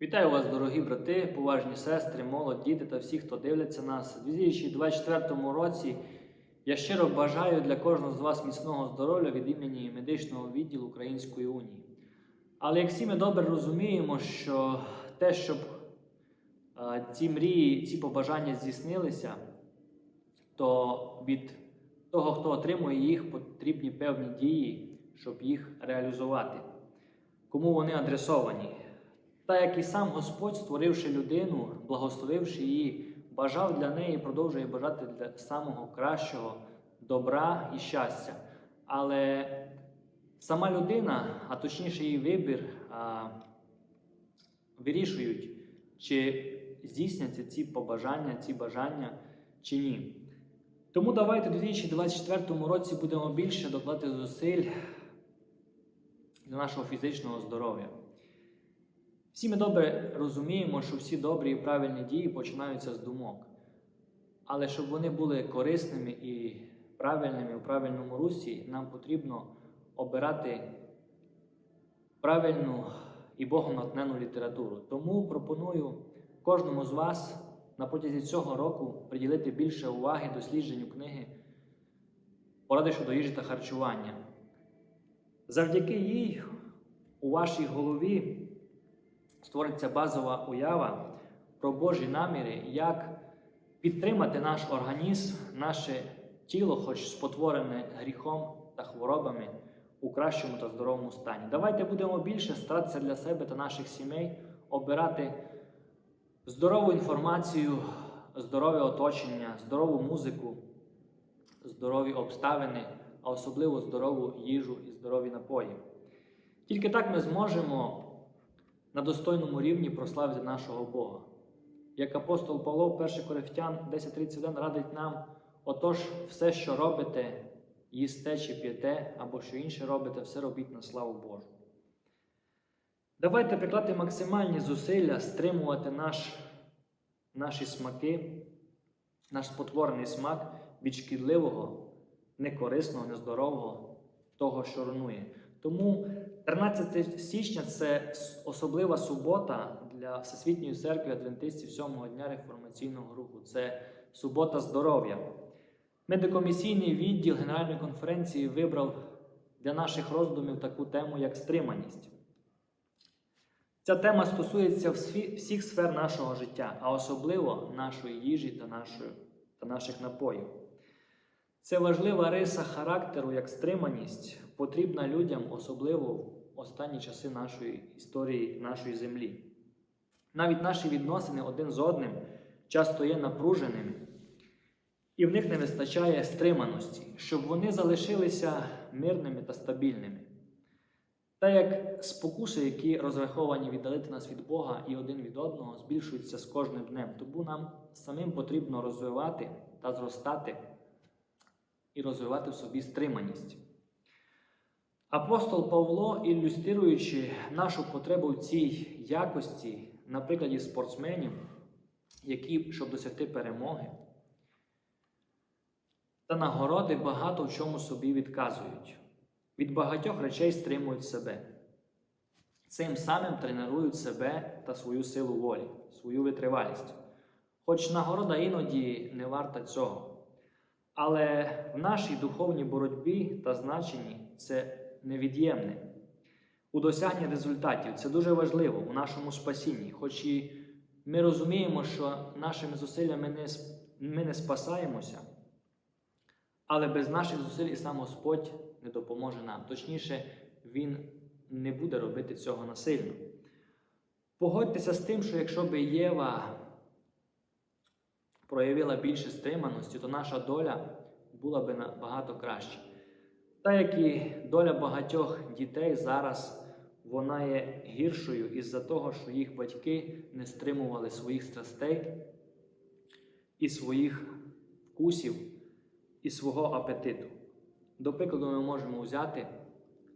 Вітаю вас, дорогі брати, поважні сестри, молодь, діти та всі, хто дивляться нас. У 2024 році я щиро бажаю для кожного з вас міцного здоров'я від імені медичного відділу Української унії. Але як всі ми добре розуміємо, що те, щоб ці мрії, ці побажання здійснилися, то від того, хто отримує їх, потрібні певні дії, щоб їх реалізувати. Кому вони адресовані? Та як і сам Господь, створивши людину, благословивши її, бажав для неї, продовжує бажати для самого кращого добра і щастя. Але сама людина, а точніше її вибір, а, вирішують, чи здійсняться ці побажання, ці бажання чи ні. Тому давайте у 2024 році будемо більше докладати зусиль для нашого фізичного здоров'я. Всі ми добре розуміємо, що всі добрі і правильні дії починаються з думок. Але щоб вони були корисними і правильними у правильному русі, нам потрібно обирати правильну і Богом натхнену літературу. Тому пропоную кожному з вас на протязі цього року приділити більше уваги дослідженню книги Поради щодо їжі та харчування. Завдяки їй у вашій голові створиться базова уява про Божі наміри, як підтримати наш організм, наше тіло, хоч спотворене гріхом та хворобами, у кращому та здоровому стані. Давайте будемо більше старатися для себе та наших сімей обирати здорову інформацію, здорове оточення, здорову музику, здорові обставини, а особливо здорову їжу і здорові напої. Тільки так ми зможемо на достойному рівні прославити нашого Бога. Як апостол Павло, 1 Коринфян 10.31 радить нам, отож, все, що робите, їсте чи п'єте, або що інше робите, все робіть на славу Божу. Давайте прикладати максимальні зусилля стримувати наш, наші смаки, наш спотворений смак від шкідливого, некорисного, нездорового, того, що руйнує. Тому 13 січня це особлива субота для Всесвітньої церкви Адвентистів 7-го дня реформаційного руху. Це субота здоров'я. Медикомісійний відділ Генеральної конференції вибрав для наших роздумів таку тему, як стриманість. Ця тема стосується всіх сфер нашого життя, а особливо нашої їжі та, нашої, та наших напоїв. Це важлива риса характеру як стриманість, потрібна людям, особливо в останні часи нашої історії, нашої землі. Навіть наші відносини один з одним часто є напруженими, і в них не вистачає стриманості, щоб вони залишилися мирними та стабільними. Та як спокуси, які розраховані віддалити нас від Бога і один від одного, збільшуються з кожним днем. Тому нам самим потрібно розвивати та зростати і розвивати в собі стриманість. Апостол Павло, ілюструючи нашу потребу в цій якості, на прикладі спортсменів, які, щоб досягти перемоги, та нагороди багато в чому собі відказують. Від багатьох речей стримують себе. Цим самим тренують себе та свою силу волі, свою витривалість. Хоч нагорода іноді не варта цього. Але в нашій духовній боротьбі та значенні це невід'ємне. У досягненні результатів це дуже важливо у нашому спасінні. Хоч і ми розуміємо, що нашими зусиллями не, ми не спасаємося, але без наших зусиль і сам Господь не допоможе нам. Точніше, Він не буде робити цього насильно. Погодьтеся з тим, що якщо би Єва проявила більше стриманості, то наша доля була би набагато краще. Та як і доля багатьох дітей зараз вона є гіршою із-за того, що їх батьки не стримували своїх страстей і своїх вкусів і свого апетиту. До прикладу, ми можемо взяти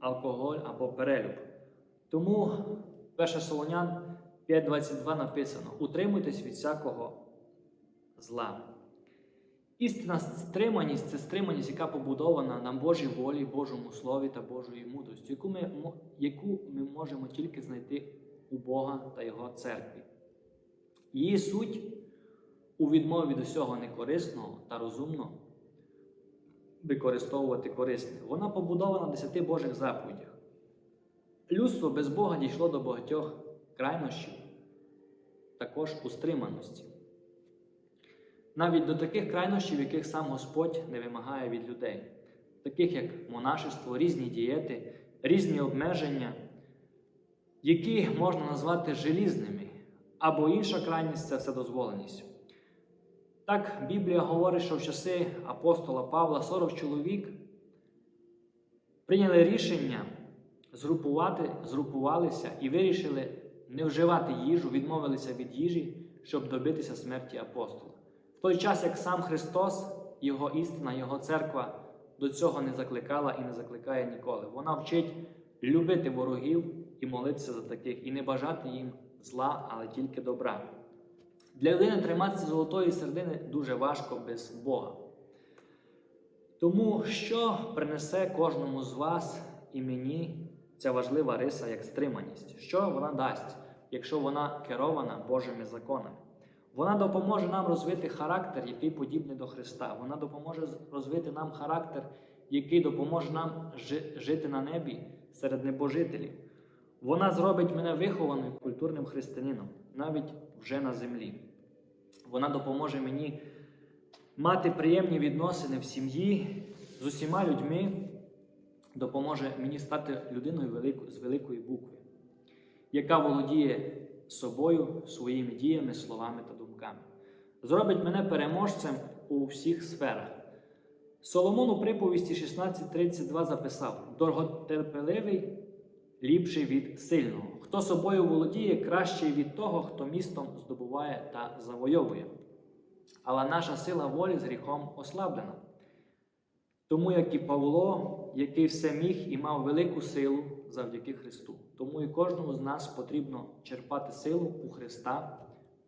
алкоголь або перелюб. Тому 1 Солонян 5.22 написано: утримуйтесь від всякого зла. Істинна стриманість це стриманість, яка побудована на Божій волі, Божому Слові та Божої мудрості, яку ми, яку ми можемо тільки знайти у Бога та Його церкві. Її суть у відмові від усього некорисного та розумно використовувати корисне. Вона побудована на десяти Божих заповідях. Людство без Бога дійшло до багатьох крайнощів, також у стриманості. Навіть до таких крайнощів, яких сам Господь не вимагає від людей, таких як монашество, різні дієти, різні обмеження, які можна назвати желізними, або інша крайність це вседозволеність. Так, Біблія говорить, що в часи апостола Павла 40 чоловік прийняли рішення згрупувати, згрупувалися і вирішили не вживати їжу, відмовилися від їжі, щоб добитися смерті апостола. Той час, як сам Христос, Його істина, Його церква до цього не закликала і не закликає ніколи. Вона вчить любити ворогів і молитися за таких, і не бажати їм зла, але тільки добра. Для людини триматися золотої середини дуже важко без Бога. Тому що принесе кожному з вас і мені ця важлива риса як стриманість? Що вона дасть, якщо вона керована Божими законами? Вона допоможе нам розвити характер, який подібний до Христа. Вона допоможе розвити нам характер, який допоможе нам жити на небі серед небожителів. Вона зробить мене вихованим культурним християнином, навіть вже на землі. Вона допоможе мені мати приємні відносини в сім'ї з усіма людьми, допоможе мені стати людиною з великої букви, яка володіє собою, своїми діями, словами та думками. Зробить мене переможцем у всіх сферах. Соломон у приповісті 16.32 записав: Дорготерпеливий ліпший від сильного. Хто собою володіє, кращий від того, хто містом здобуває та завойовує. Але наша сила волі з гріхом ослаблена. Тому як і Павло, який все міг і мав велику силу завдяки Христу. Тому і кожному з нас потрібно черпати силу у Христа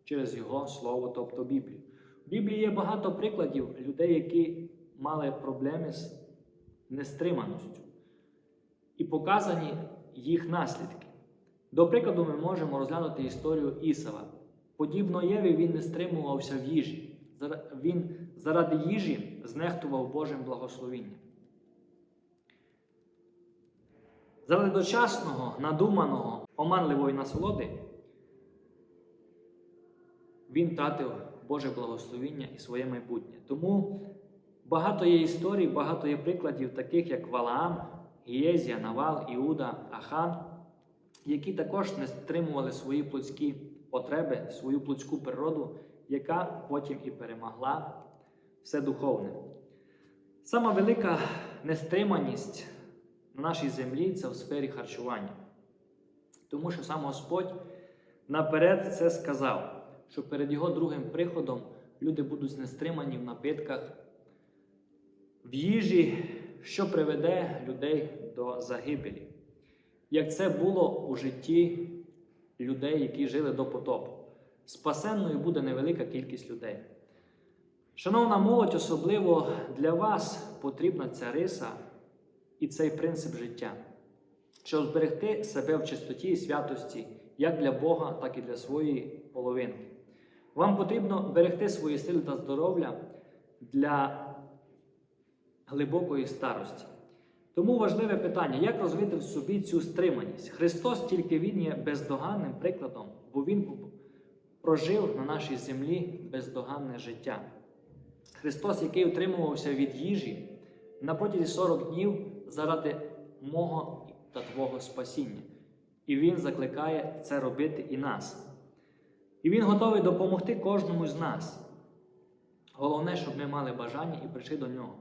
через Його Слово, тобто Біблію. В Біблії є багато прикладів людей, які мали проблеми з нестриманістю. І показані їх наслідки. До прикладу, ми можемо розглянути історію Ісава. Подібно Єві, він не стримувався в їжі. Він заради їжі знехтував Божим благословінням. Заради дочасного, надуманого, оманливої насолоди він втратив Боже благословіння і своє майбутнє. Тому багато є історій, багато є прикладів, таких як Валаам, Гієзія, Навал, Іуда, Ахан, які також не стримували свої плотські потреби, свою плотську природу, яка потім і перемогла все духовне. Сама велика нестриманість на нашій землі це в сфері харчування. Тому що сам Господь наперед це сказав, що перед Його другим приходом люди будуть нестримані в напитках, в їжі, що приведе людей до загибелі. Як це було у житті людей, які жили до потопу. Спасенною буде невелика кількість людей. Шановна молодь, особливо для вас потрібна ця риса і цей принцип життя, щоб зберегти себе в чистоті і святості як для Бога, так і для своєї половинки. Вам потрібно берегти свої сили та здоров'я для глибокої старості. Тому важливе питання, як розвити в собі цю стриманість. Христос тільки Він є бездоганним прикладом, бо Він прожив на нашій землі бездоганне життя. Христос, який утримувався від їжі на протязі 40 днів заради мого та Твого спасіння. І Він закликає це робити і нас. І Він готовий допомогти кожному з нас. Головне, щоб ми мали бажання і прийшли до нього.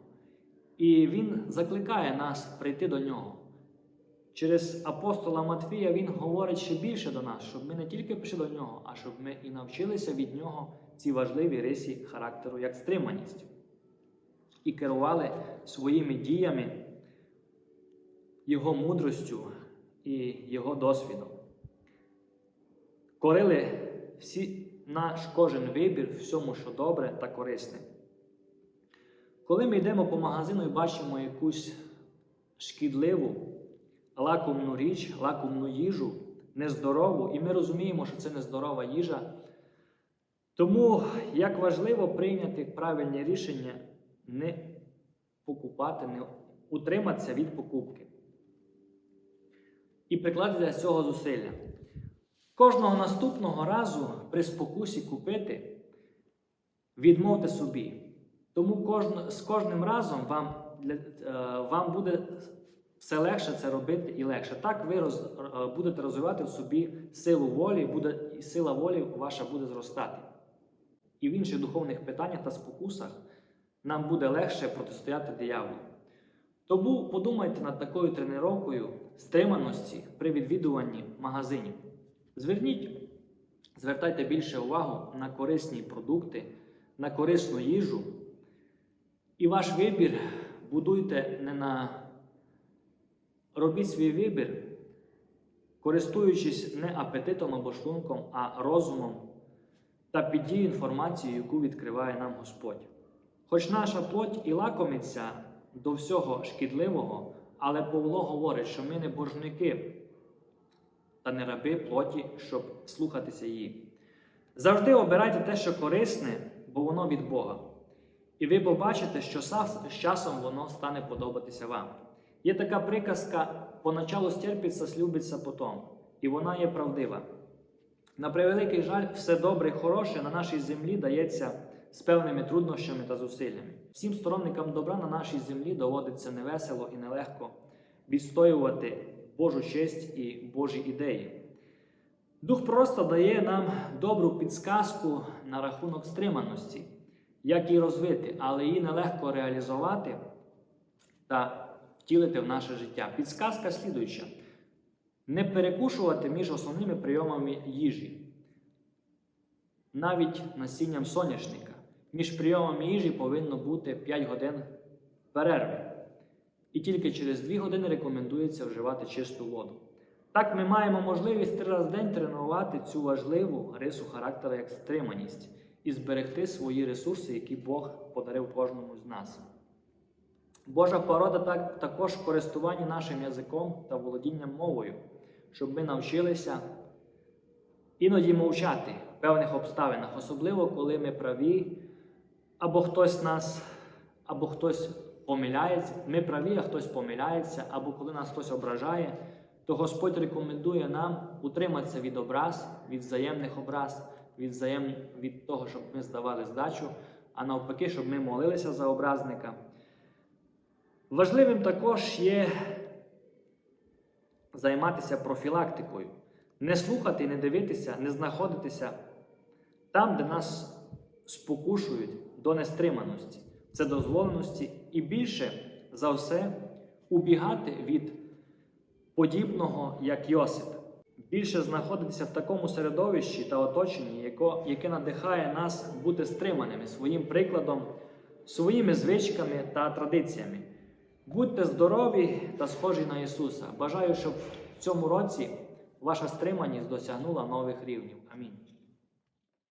І Він закликає нас прийти до нього. Через апостола Матфія Він говорить ще більше до нас, щоб ми не тільки прийшли до нього, а щоб ми і навчилися від нього ці важливі рисі характеру, як стриманість, і керували своїми діями, Його мудростю і Його досвідом. Корили всі, наш кожен вибір всьому, що добре та корисне. Коли ми йдемо по магазину і бачимо якусь шкідливу, лакомну річ, лакомну їжу, нездорову, і ми розуміємо, що це нездорова їжа. Тому як важливо прийняти правильне рішення не покупати, не утриматися від покупки. І прикладати для цього зусилля. Кожного наступного разу при спокусі купити, відмовте собі. Тому кожн, з кожним разом вам, для, е, вам буде все легше це робити і легше. Так ви роз, е, будете розвивати в собі силу волі, буде, і сила волі ваша буде зростати. І в інших духовних питаннях та спокусах нам буде легше протистояти дияволу. Тому подумайте над такою тренуванням стриманості при відвідуванні магазинів. Зверніть, звертайте більше увагу на корисні продукти, на корисну їжу. І ваш вибір будуйте не на робіть свій вибір, користуючись не апетитом або шлунком, а розумом та під дією інформації, яку відкриває нам Господь. Хоч наша плоть і лакомиться до всього шкідливого, але Павло говорить, що ми не боржники та не раби плоті, щоб слухатися її. Завжди обирайте те, що корисне, бо воно від Бога. І ви побачите, що з часом воно стане подобатися вам. Є така приказка: поначалу стерпиться, слюбиться потом. І вона є правдива. На превеликий жаль, все добре і хороше на нашій землі дається з певними труднощами та зусиллями. Всім сторонникам добра на нашій землі доводиться невесело і нелегко відстоювати Божу честь і Божі ідеї. Дух просто дає нам добру підсказку на рахунок стриманості, як її розвити, але її нелегко реалізувати та втілити в наше життя. Підсказка слідуюча: не перекушувати між основними прийомами їжі, навіть насінням соняшника. Між прийомами їжі повинно бути 5 годин перерви. І тільки через 2 години рекомендується вживати чисту воду. Так ми маємо можливість три рази в день тренувати цю важливу рису характера як стриманість і зберегти свої ресурси, які Бог подарив кожному з нас. Божа порода так, також в користуванні нашим язиком та володінням мовою, щоб ми навчилися іноді мовчати в певних обставинах, особливо коли ми праві, або хтось нас, або хтось помиляється, ми праві, а хтось помиляється, або коли нас хтось ображає, то Господь рекомендує нам утриматися від образ, від взаємних образ, від, взаєм... від того, щоб ми здавали здачу, а навпаки, щоб ми молилися за образника. Важливим також є займатися профілактикою, не слухати не дивитися, не знаходитися там, де нас спокушують до нестриманості, це дозволеності, і більше за все убігати від подібного, як Йосип. Більше знаходитися в такому середовищі та оточенні, яке надихає нас бути стриманими своїм прикладом, своїми звичками та традиціями. Будьте здорові та схожі на Ісуса. Бажаю, щоб в цьому році ваша стриманість досягнула нових рівнів. Амінь.